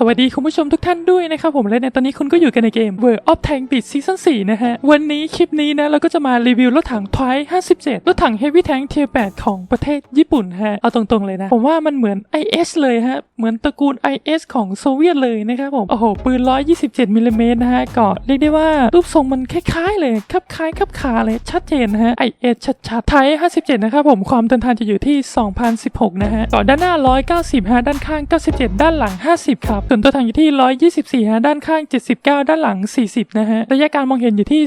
สวัสดีคุณผู้ชมทุกท่านด้วยนะครับผมและในตอนนี้คุณก็อยู่กันในเกม World of Tank Beat Season 4 นะฮะ วันนี้คลิปนี้นะเราก็จะมารีวิวรถถัง t w i 57 รถถัง Heavy Tank Tier 8 ของประเทศญี่ปุ่นฮะ เอาตรงๆเลยนะ ผมว่ามันเหมือน IS เลยฮะ เหมือนตระกูล IS ของโซเวียตเลยนะครับผม โอ้โห ปืน 127มิลลิเมตรนะฮะก็เรียกได้ว่ารูปทรงมันคล้ายๆเลยคลับคล้ายคลับคาเลยชัดเจนนะฮะ IS ชัดๆไทย57 นะครับผมความต้นทานจะอยู่ที่ 2016 นะฮะต่อด้านหน้า 190ฮะด้านข้าง 97 ด้านหลัง 50 ครับส่วนตัวถังอยู่ที่ 124 ฮะ ด้านข้าง 79 ด้านหลัง 40 นะฮะ ระยะการมองเห็นอยู่ที่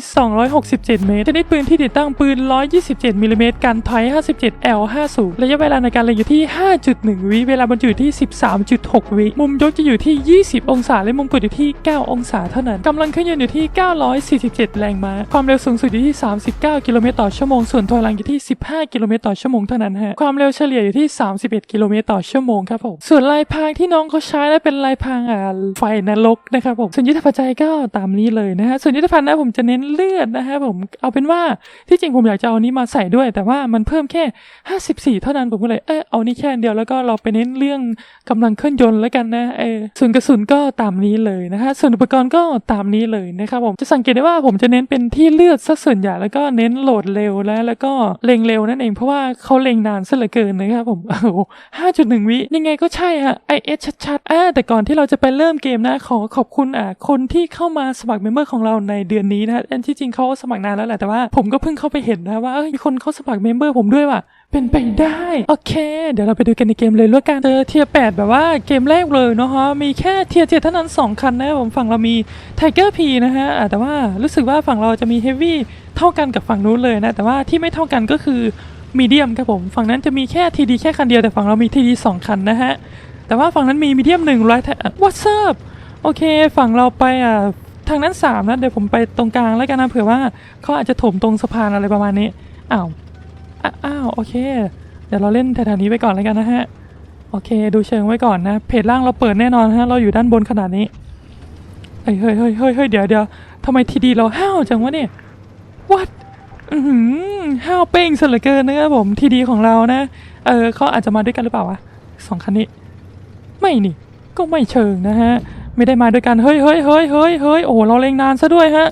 267 เมตร ชนิดปืนที่ติดตั้งปืน 127มิลลิเมตรกันไทย 57 L 50ระยะเวลาในการเล็งอยู่ที่ 5.1 วิ เวลาบรรจุอยู่ที่ 13.6 วิ มุมยกจะอยู่ที่ 20 องศา และมุมกดอยู่ที่ 9 องศาเท่านั้น กำลังเครื่องยนต์อยู่ที่ 947 แรงม้า ความเร็วสูงสุดอยู่ที่ 39 กิโลเมตรต่อชั่วโมง ส่วนถอยหลังอยู่ที่ 15 กิโลเมตรต่อชั่วโมงเท่านั้นฮะ ความเร็วเฉลี่ยอยู่ที่ 31 กิโลเมตรต่อชั่วโมงครับผม ส่วนลายพรางที่น้องเขาใช้และเป็นลายพรางอ่าไฟนรกนะครับผมส่วนยุทธปัจจัยก็ตามนี้เลยนะฮะส่วนยุทธภัณฑ์นะผมจะเน้นเลือดนะฮะผมเอาเป็นว่าที่จริงผมอยากจะเอานี้มาใส่ด้วย แต่ว่ามันเพิ่มแค่ 54 เท่านั้นผมก็เลยเออเอานี่แค่เดียวแล้วก็เราไปเน้นเรื่องกำลังเคลื่อนยนต์แล้วกันนะเออส่วนกระสุนก็ตามนี้เลยนะฮะส่วนอุปกรณ์ก็ตามนี้เลยนะครับผมจะสังเกตได้ว่าผมจะเน้นเป็นที่เลือดซะส่วนใหญ่แล้วก็เน้นโหลดเร็วแล้วแล้วก็เล็งเร็วนั่นเองเพราะว่าเขาเล็งนานซะเหลือเกินนะครับผมโอ้โหห้าจุดหนึ่งวิยังไงก็ใช่ฮะไอเอสชัดๆอ่าแต่ก่อนที่เราจะไปเริ่มเกมนะขอขอบคุณอ่าคนที่เข้ามาสมัครเมมเบอร์ของเราในเดือนนี้นะอันที่จริงเขาสมัครนานแล้วแหละแต่ว่าผมก็เพิ่งเข้าไปเห็นนะว่าเอ้ยมีคนเขาสมัครเมมเบอร์ผมด้วยว่ะเป็นไปได้ โอเค เดี๋ยวเราไปดูกันในเกมเลยล้วกันเจอเทียร์แปดแบบว่าเกมแรกเลยเนาะฮะมีแค่เทียร์เจ็ดเท่านั้น 2 คันนะผมฝั่งเรามีไทเกอร์พีนะฮะแต่ว่ารู้สึกว่าฝั่งเราจะมีเฮฟวี่เท่ากันกับฝั่งนู้นเลยนะ แต่ว่าที่ไม่เท่ากันก็คือมีเดียมครับผม ฝั่งนั้นจะมีแค่ทีดีแค่คันเดียวแต่ฝั่งเรามีทีดีสองคันนะฮะ แต่ว่าฝั่งนั้นมีมีเดียมหนึ่งร้อยวัตเซิร์โอเค ฝั่งเราไปอ่าทางนั้นสามนะ เดี๋ยวผมไปตรงกลางแล้วกันนะเผื่อว่าเขาอาจจะถมตรงสะพานอะไรประมาณนี้ อ้าว อ้าว โอเค เดี๋ยวเราเล่นแถวๆนี้ไปก่อนแล้วกันนะฮะ โอเค ดูเชิงไว้ก่อนนะ เพจล่างเราเปิดแน่นอนฮะ เราอยู่ด้านบนขนาดนี้ เฮ้ยเฮ้ยเฮ้ยเฮ้ยเดี๋ยวเดี๋ยวทำไมทีดีเราห้าวจังวะเนี่ย what อือหือห้าวเป้งซะเลือเกินนะครับผมทีดีของเรานะ เออเขาอาจจะมาด้วยกันหรือเปล่าวะสองคันนี้ ไม่นี่ ก็ไม่เชิงนะฮะ ไม่ได้มาด้วยกัน เฮ้ยเฮ้ยเฮ้ยเฮ้ยเฮ้ยโอ้โหเราเล็งนานซะด้วยฮะ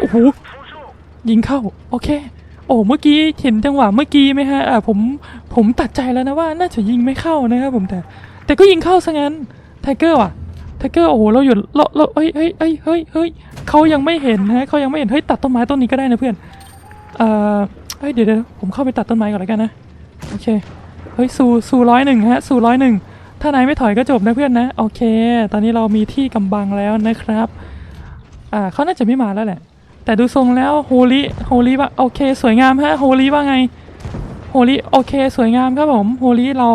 โอ้โหยิงเข้า โอเค โอ้เมื่อกี้เห็นจังหวะเมื่อกี้ไหมฮะอ่าผมผมตัดใจแล้วนะว่าน่าจะยิงไม่เข้านะครับผมแต่ แต่ก็ยิงเข้าซะงั้นไทเกอร์ว่ะไทเกอร์โอ้โหเราอยู่เราเราเฮ้ยเฮ้ยเฮ้ยเฮ้ยเฮ้ยเขายังไม่เห็นฮะเขายังไม่เห็นเฮ้ยตัดต้นไม้ต้นนี้ก็ได้นะเพื่อนเอ่อเฮ้ยเดี๋ยวเดี๋ยวผมเข้าไปตัดต้นไม้ก่อนแล้วกันนะโอเคเฮ้ยสู่สู่ร้อยหนึ่งฮะสู่ร้อยหนึ่ง ถ้านายไม่ถอยก็จบนะเพื่อนนะ โอเค ตอนนี้เรามีที่กำบังแล้วนะครับ อ่าเขาน่าจะไม่มาแล้วแหละ แต่ดูทรงแล้วโฮลิโฮลิว่าโอเค สวยงามฮะโฮลิว่าไงโฮลิโอเค สวยงามครับผมโฮลิเรา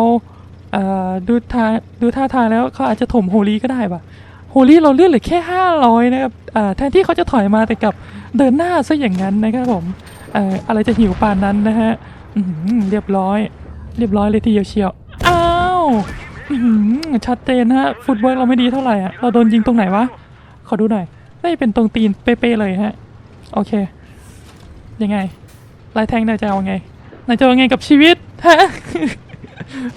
เอ่อดูท่าดูท่าทางแล้วเขาอาจจะถมโฮลิก็ได้ปะโฮลิเราเลื่อนเหลือแค่ห้าร้อยนะครับแทนที่เขาจะถอยมาแต่กับเดินหน้าซะอย่างนั้นนะครับผมออะไรจะหิวปานนั้นนะฮะเรียบร้อย เรียบร้อยเลยทีเดียวเชียว อ้าว ชัดเจนฮะฟุตบอลเราไม่ดีเท่าไหร่อะเราโดนยิงตรงไหนวะ ขอดูหน่อยน่เป็นตรงตีนเป๊ะๆเลยฮะ โอเค ยังไงลายแทงนายจะเอาไงนายจะเอาไงกับชีวิตฮะ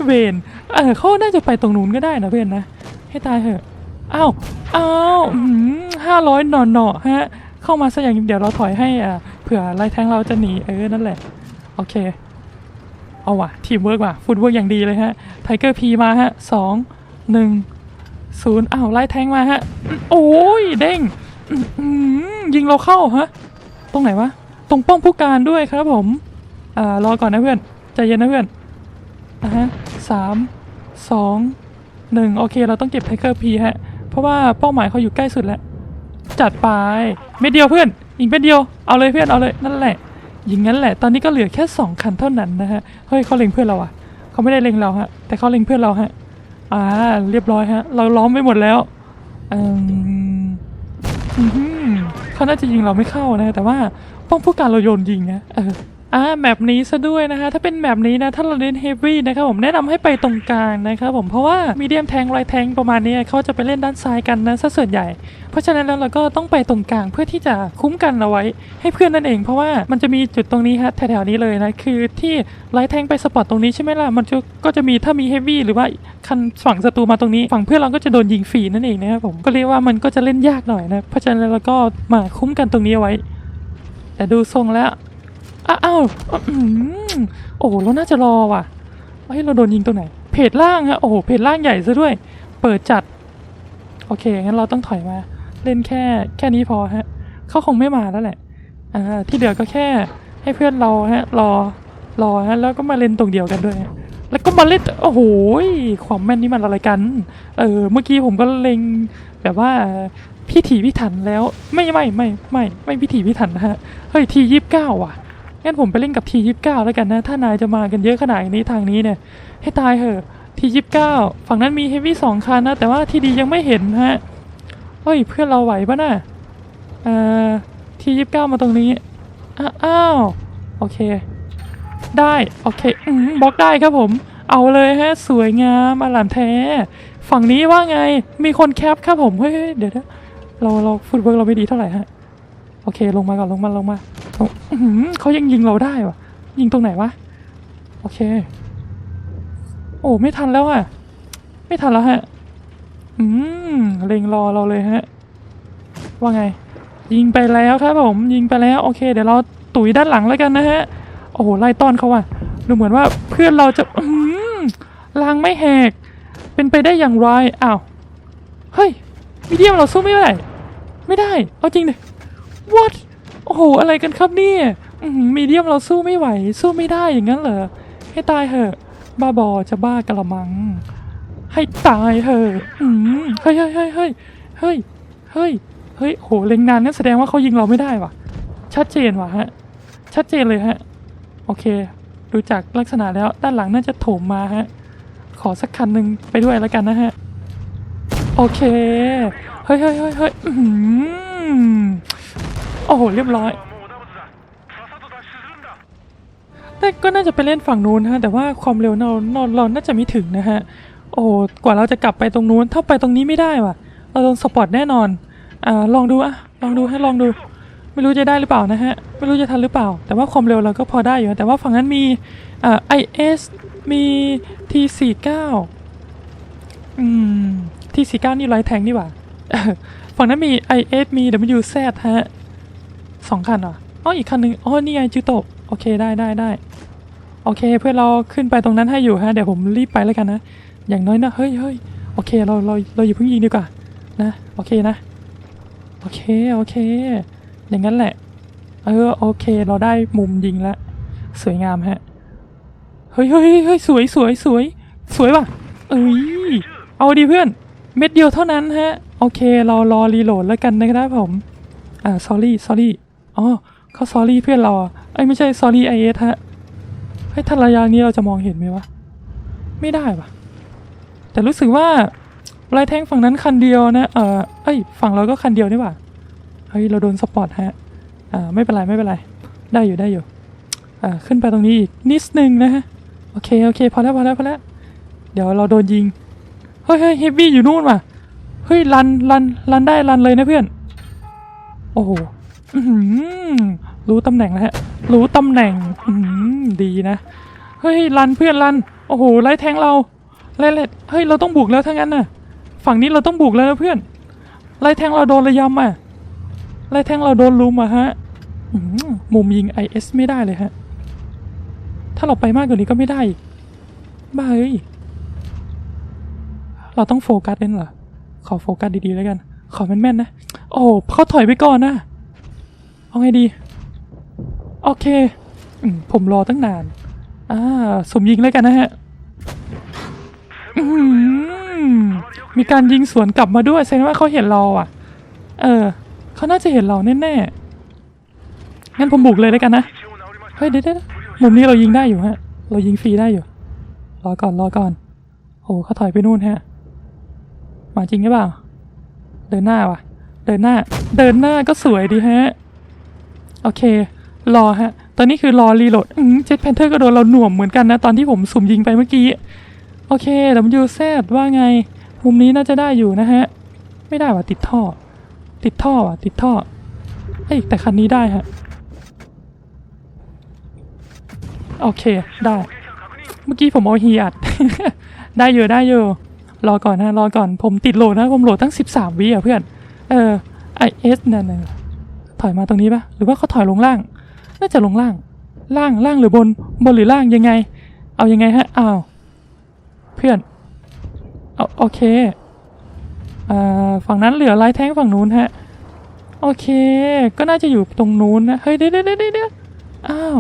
เวนเออเขาน่าจะไปตรงนู้นก็ได้นะเพื่อนนะ ให้ตายเถอะอ้าวอ้าวห้าร้อยหน่อหน่อฮะ เข้ามาซะอย่างเดี๋ยวเราถอยให้อ่าเผื่อลายแทงเราจะหนีเออนั่นแหละ โอเค เอาว่ะ ทีมเวิร์กว่ะฟุตเวิร์กอย่างดีเลยฮะไทเกอร์พีมาฮะสองหนึ่งศูนย์อ้าวไล่แทงมาฮะ โอ้ยเด้งยิงเราเข้าฮะ ตรงไหนวะ ตรงป้อมผู้การด้วยครับผมอ่ารอก่อนนะเพื่อน ใจเย็นนะเพื่อนอะฮะสามสองหนึ่งโอเค เราต้องเก็บไทเกอร์พีฮะ เพราะว่าเป้าหมายเขาอยู่ใกล้สุดแล้ว จัดไปเม็ดเดียวเพื่อน อีกเม็ดเดียว เอาเลยเพื่อน เอาเลย นั่นแหละ อย่างนั้นแหละ ตอนนี้ก็เหลือแค่สองคันเท่านั้นนะฮะ เฮ้ยเขาเล็งเพื่อนเราอะเขาไม่ได้เล็งเราฮะ แต่เขาเล็งเพื่อนเราฮะ อ่า เรียบร้อยฮะ เราล้อมไปหมดแล้วอืมอือเขาน่าจะยิงเราไม่เข้านะ แต่ว่าป้องผู้การเราโยนยิงนะเออ อ่าแมปนี้ซะด้วยนะคะถ้าเป็นแมปนี้นะถ้าเราเล่นเฮฟวี่นะครับผมแนะนำให้ไปตรงกลางนะครับผมเพราะว่ามีเดียมแทงไรแทงประมาณนี้เขาจะไปเล่นด้านซ้ายกันนะซะส่วนใหญ่ เพราะฉะนั้นแล้วเราก็ต้องไปตรงกลางเพื่อที่จะคุ้มกันเอาไว้ ให้เพื่อนนั่นเอง เพราะว่ามันจะมีจุดตรงนี้ฮะแถวๆนี้เลยนะคือที่ไลท์แทงไปสปอตตรงนี้ใช่ไหมล่ะมันจะก็จะมีถ้ามีเฮฟวี่หรือว่าคันฝั่งศัตรูมาตรงนี้ ฝั่งเพื่อนเราก็จะโดนยิงฟรีนั่นเองนะครับผมก็เรียกว่ามันก็จะเล่นยากหน่อยนะเพราะฉะนั้นเราก็มาคุ้มกันตรงนี้เอาไว้ แต่ดูทรงแล้ว อ้าวโอ้โหเราน่าจะรอว่ะเฮ้ยเราโดนยิงตรงไหน เพจล่างฮะ โอ้โห เพจล่างใหญ่ซะด้วย เปิดจัด โอเค งั้นเราต้องถอยมา เล่นแค่แค่นี้พอฮะ เขาคงไม่มาแล้วแหละ อ่า ที่เหลือก็แค่ให้เพื่อนเราฮะ รอ รอฮะ แล้วก็มาเล่นตรงเดียวกันด้วย แล้วก็มาเล่น โอ้โหยความแม่นนี่มันอะไรกัน เออ เมื่อกี้ผมก็เล็งแบบว่าพิถีพิถันแล้ว ไม่ไม่ไม่ไม่ไม่พิถีพิถันนะฮะ เฮ้ยทียี่สิบเก้าว่ะ งั้นผมไปเล่นกับทียี่สิบเก้าแล้วกันนะ ถ้านายจะมากันเยอะขนาดนี้ทางนี้เนี่ย ให้ตายเหอะทียี่สิบเก้าฝั่งนั้นมีเฮฟวี่สองคันนะ แต่ว่าทีดียังไม่เห็นฮะเฮ้ยเพื่อนเราไหวปะน่ะเอ่อทียี่สิบเก้ามาตรงนี้ อ้าวโอเค ได้ โอเคอืมบล็อกได้ครับผม เอาเลยฮะ สวยงามอลามแท้ ฝั่งนี้ว่าไงมีคนแคปครับผม เฮ้ยเฮ้ยเดี๋ยวนะเราเราฟุตเวิร์กเราไม่ดีเท่าไหร่ฮะ โอเคลงมาก่อนลงมาลงมา ลงเขายังยิงเราได้วะยิงตรงไหนวะ โอเค โอ้ไม่ทันแล้วอะไม่ทันแล้วฮะ อืมเล็งรอเราเลยฮะ ว่าไง ยิงไปแล้วครับผมยิงไปแล้วโอเค เดี๋ยวเราตุ๋ยด้านหลังแล้วกันนะฮะ โอ้โหไล่ต้อนเขาว่ะดูเหมือนว่าเพื่อนเราจะอืมลางไม่แหก เป็นไปได้อย่างไรอ้าวเฮ้ยมีเดียมเราสู้ไม่ได้ ไม่ได้ เอาจริงเลย what โอ้โห อะไรกันครับเนี่ยมีเดียมเราสู้ไม่ไหว สู้ไม่ได้อย่างนั้นเหรอ ให้ตายเหอะ บ้าบอจะบ้ากระมัง ให้ตายเหอะเฮ้ยเฮ้ยเฮ้ยเฮ้ยเฮ้ยเฮ้ยเฮ้ยโหเล็งนานนั่นแสดงว่าเขายิงเราไม่ได้ว่ะ ชัดเจนว่ะฮะ ชัดเจนเลยฮะ โอเค ดูจากลักษณะแล้วด้านหลังน่าจะโถมมาฮะ ขอสักคันหนึ่งไปด้วยแล้วกันนะฮะ โอเค เฮ้ยเฮ้ยเฮ้ยเฮ้ย โอ้โหเรียบร้อยแต่ก็น่าจะไปเล่นฝั่งนู้นฮะแต่ว่าความเร็วเราเราน่าจะไม่ถึงนะฮะโอ้กว่าเราจะกลับไปตรงนู้นถ้าไปตรงนี้ไม่ได้ว่ะ เราโดนสปอตแน่นอนอ่าลองดูอะลองดูให้ลองดู ไม่รู้จะได้หรือเปล่านะฮะไม่รู้จะทันหรือเปล่า แต่ว่าความเร็วเราก็พอได้อยู่แต่ว่าฝั่งนั้นมีอ่า IS มี T49 อืม T49 นี่ไรแทงนี่หว่าฝั่งนั้นมี IS มี WZ ฮะ สองคันเหรออ๋ออีกคันหนึ่งอ๋อนี่ไงจิโตะโอเคได้ได้ได้โอเค เพื่อนเราขึ้นไปตรงนั้นให้อยู่ฮะเดี๋ยวผมรีบไปแล้วกันนะ อย่างน้อยนะเฮ้ยเฮ้ยโอเคเราเราเราอย่าเพิ่งยิงดีกว่านะโอเคนะโอเคโอเค อย่างนั้นแหละ เออโอเค เราได้มุมยิงแล้วสวยงามฮะเฮ้ยเฮ้ยเฮ้ยสวยสวยสวยสวยว่ะเอ้ยเอาดีเพื่อน เม็ดเดียวเท่านั้นฮะ โอเค เรารอรีโหลดแล้วกันนะครับผม อ่า sorry sorry อ๋อเขา sorry เพื่อนเราอะเอ้ไม่ใช่ sorry i อฮะเฮ้ยถ้าระยะนี้เราจะมองเห็นไหมวะ ไม่ได้ว่ะแต่รู้สึกว่าลายแทงฝั่งนั้นคันเดียวนะเออเอ้ฝั่งเราก็คันเดียวนี่หว่าเฮ้ยเราโดนสปอตฮะอ่าไม่เป็นไรไม่เป็นไร ได้อยู่ได้อยู่อ่าขึ้นไปตรงนี้อีกนิดนึงนะฮะโอเคโอเคพอแล้วพอแล้วพอแล้วเดี๋ยวเราโดนยิงเฮ้ยเฮ้ยเฮฟวี่อยู่นู่นว่ะเฮ้ยรันรันรันได้รันเลยนะเพื่อน โอ้โห รู้ตำแหน่งแล้วฮะ รู้ตำแหน่งดีนะ เฮ้ยรันเพื่อนรัน โอ้โหไล่แทงเราไล่ไล่เฮ้ยเราต้องบุกแล้วทั้งนั้นน่ะ ฝั่งนี้เราต้องบุกแล้วนะเพื่อนไล่แทงเราโดนระยำอะไล่แทงเราโดนลุมอะฮะหมุมยิง IS ไม่ได้เลยฮะ ถ้าเราไปมากกว่านี้ก็ไม่ได้อีกบ้าเอ้ยเราต้องโฟกัสเล่นเหรอ ขอโฟกัสดีๆแล้วกัน ขอแม่นๆนะ โอ้เขาถอยไปก่อนนะ เอาไงดี โอเคอผมรอตั้งนาน อ่า สมยิงแล้วกันนะฮะมีการยิงสวนกลับมาด้วยแสดงว่าเขาเห็นเราอะ เออ เขาน่าจะเห็นเราแน่ๆ งั้นผมบุกเลยแล้วกันนะ เฮ้ยเดี๋ยวเดี๋ยวมุมนี้เรายิงได้อยู่ฮะ เรายิงฟรีได้อยู่ รอก่อนรอก่อนโอ้เขาถอยไปนู่นฮะ มาจริงหรือเปล่า เดินหน้าว่ะ เดินหน้า เดินหน้าก็สวยดีฮะ โอเค รอฮะ ตอนนี้คือรอรีโหลดเจ็ตแพนเทอร์ก็โดนเราหน่วมเหมือนกันนะ ตอนที่ผมสุ่มยิงไปเมื่อกี้ โอเค WZ ว่าไง มุมนี้น่าจะได้อยู่นะฮะ ไม่ได้ว่ะติดท่อ ติดท่อว่ะติดท่อ เอ้ยแต่คันนี้ได้ฮะ โอเค ได้ เมื่อกี้ผมเอาฮีอัด ได้อยู่ได้อยู่ รอก่อนนะรอก่อน ผมติดโหลดนะ ผมโหลดตั้ง 13วิอะเพื่อน เออ IS นั่นน่ะ ถอยมาตรงนี้ปะหรือว่าเขาถอยลงล่าง น่าจะลงล่าง ล่างล่างหรือบน บนหรือล่างยังไง เอายังไงฮะ อ้าว เพื่อน เอาโอเคอ่าฝั่งนั้นเหลือไลท์แท้งฝั่งนู้นฮะ โอเค ก็น่าจะอยู่ตรงนู้นนะ เฮ้ยเดี๋ยวเดี๋ยวเดี๋ยวเดี๋ยวอ้าว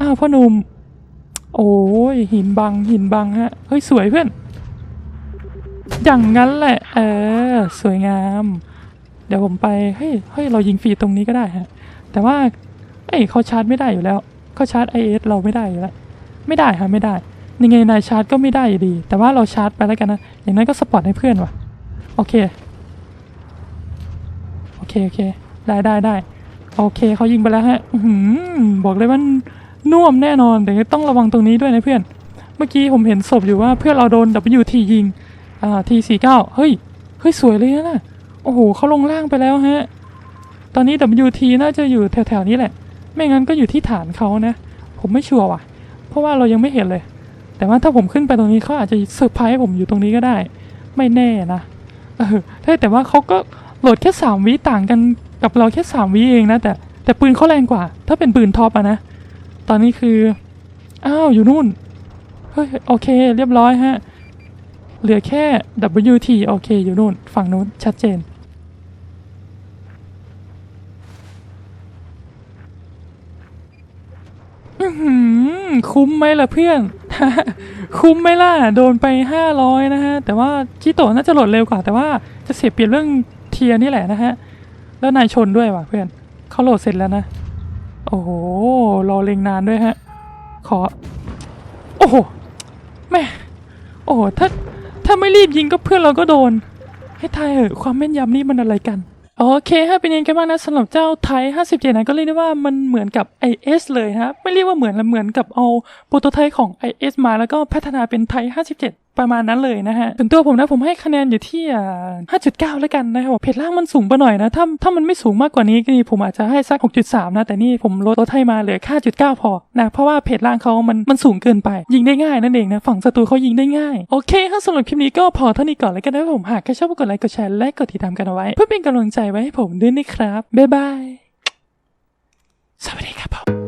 อ้าวพ่อหนุ่ม โอ้ยหินบังหินบังฮะ เฮ้ยสวยเพื่อน อย่างนั้นแหละ เออ สวยงาม เดี๋ยวผมไปเฮ้ยเฮ้ยเรายิงฟรีตรงนี้ก็ได้ฮะแต่ว่าเอ้ยเขาชาร์จไม่ได้อยู่แล้วเขาชาร์จ IS เราไม่ได้อยู่แล้วไม่ได้ฮะไม่ได้ยังไงนายชาร์จก็ไม่ได้อยู่ดี แต่ว่าเราชาร์จไปแล้วกันนะอย่างนั้นก็สปอร์ตให้เพื่อนว่ะโอเคโอเคโอเคได้ได้ได้โอเคเขายิงไปแล้วฮะหือบอกเลยว่าน่วมแน่นอนแต่ต้องระวังตรงนี้ด้วยนะเพื่อน เมื่อกี้ผมเห็นศพอยู่ว่าเพื่อนเราโดน WT ยิงอ่า T49 เฮ้ยเฮ้ยสวยเลยนะ อ้โหเขาลงล่างไปแล้วฮะ ตอนนี้ WT น่าจะอยู่แถวๆนี้แหละ ไม่งั้นก็อยู่ที่ฐานเขานะ ผมไม่ชัวร์ว่ะ เพราะว่าเรายังไม่เห็นเลย แต่ว่าถ้าผมขึ้นไปตรงนี้เขาอาจจะเซอร์ไพรส์ผมอยู่ตรงนี้ก็ได้ ไม่แน่นะ เออใช่แต่ว่าเขาก็โหลดแค่สามวิต่างกันกับเราแค่สามวิเองนะ แต่แต่ปืนเขาแรงกว่า ถ้าเป็นปืนท็อปอะนะ ตอนนี้คือ อ้าวอยู่นู่น เฮ้ยโอเค เรียบร้อยฮะ เหลือแค่ WT โอเคอยู่นู่น ฝั่งนู้นชัดเจน อื้อหือ คุ้มไหมล่ะเพื่อน คุ้มไหมล่ะ โดนไป 500 นะฮะ แต่ว่าจิโตะน่าจะโหลดเร็วกว่า แต่ว่าจะเสียเปรียบเรื่องเทียนี่แหละนะฮะ แล้วนายชนด้วยว่ะเพื่อน เขาโหลดเสร็จแล้วนะ โอ้โห รอเล็งนานด้วยฮะ ขอ โอ้โห แม่ โอ้โห ถ้า ถ้าไม่รีบยิงก็เพื่อนเราก็โดน ให้ทายเหอะความแม่นยำนี่มันอะไรกัน โอเคฮะเป็นยังไงบ้างนะสำหรับเจ้าไทย 57 นะก็เรียกได้ว่ามันเหมือนกับ IS เลยฮะไม่เรียกว่าเหมือนละเหมือนกับเอาโปรโตไทป์ของ IS มาแล้วก็พัฒนาเป็นไทย 57 ประมาณนั้นเลยนะฮะส่วนตัวผมนะผมให้คะแนนอยู่ที่อ่า5.9แล้วกันนะครับเพจล่างมันสูงไปหน่อยนะ ถ้าถ้ามันไม่สูงมากกว่านี้ก็นี่ผมอาจจะให้สัก6.3นะ แต่นี่ผมลดลดให้มาเหลือแค่5.9พอนะ เพราะว่าเพจล่างเขามันมันสูงเกินไป ยิงได้ง่ายนั่นเองนะ ฝั่งศัตรูเขายิงได้ง่าย โอเคถ้าสำหรับคลิปนี้ก็พอเท่านี้ก่อนแล้วกันนะผมหากใครชอบก็กดไลค์กดแชร์และกดติดตามกันเอาไว้ เพื่อเป็นกำลังใจไว้ให้ผมด้วยนะครับบ๊ายบายสวัสดีครับผม